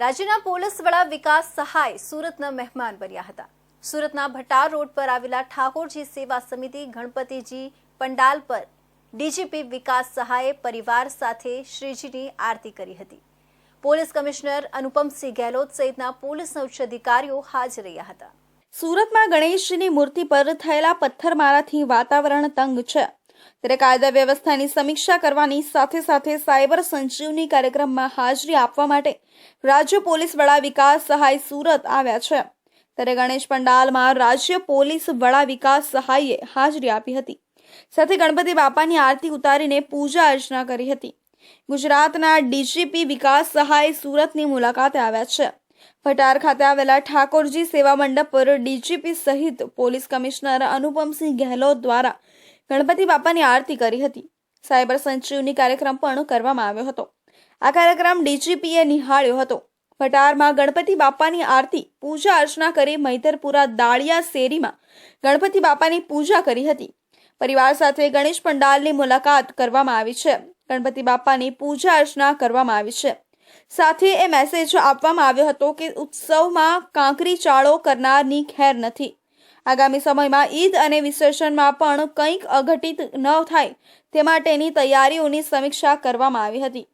રાજ્યના પોલીસ વડા વિકાસ સહાય સુરતના મહેમાન બન્યા હતા. સુરતના ભટાર રોડ પર આવેલા ઠાકોરજી સેવા સમિતિ ગણપતિજી પંડાલ પર ડીજીપી વિકાસ સહાયે પરિવાર સાથે શ્રીજીની આરતી કરી હતી. પોલીસ કમિશનર અનુપમસિંહ ગેહલોત સહિતના પોલીસના ઉચ્ચ અધિકારીઓ હાજર રહ્યા હતા. સુરતમાં ગણેશજીની મૂર્તિ પર થયેલા પથ્થરમારાથી વાતાવરણ તંગ છે. ત્યારે કાયદા વ્યવસ્થાની સમીક્ષા કરવાની સાથે સાથે સાયબર સંજીવની કાર્યક્રમમાં હાજરી આપવા માટે રાજ્ય પોલીસ વડા વિકાસ સહાય સુરત આવ્યા છે. ત્યારે ગણેશ પંડાલમાં રાજ્ય પોલીસ વડા વિકાસ સહાયે હાજરી આપી હતી. સાથે ગણપતિ બાપાની આરતી ઉતારીને પૂજા અર્ચના કરી હતી. ગુજરાતના ડીજીપી વિકાસ સહાય સુરતની મુલાકાતે આવ્યા છે. ભટાર ખાતે આવેલા ઠાકોરજી સેવા મંડપ પર ડીજીપી સહિત પોલીસ કમિશનર અનુપમસિંહ ગેહલોત દ્વારા ગણપતિ બાપાની આરતી કરી હતી. સાયબર સંજીવની કાર્યક્રમ પણ કરવામાં આવ્યો હતો. આ કાર્યક્રમ ડીજીપીએ નિહાળ્યો હતો. ભટારમાં ગણપતિ બાપાની આરતી, પૂજા અર્ચના કરી મૈતરપુરા દાળિયા શેરીમાં ગણપતિ બાપાની પૂજા કરી હતી. પરિવાર સાથે ગણેશ પંડાલની મુલાકાત કરવામાં આવી છે. ગણપતિ બાપાની પૂજા અર્ચના કરવામાં આવી છે. સાથે એ મેસેજ આપવામાં આવ્યો હતો કે ઉત્સવમાં કાંકરી ચાળો કરનારની ખેર નથી. આગામી સમયમાં ઈદ અને વિસર્જનમાં પણ કંઈક અઘટિત ન થાય તે માટેની તૈયારીઓની સમીક્ષા કરવામાં આવી હતી.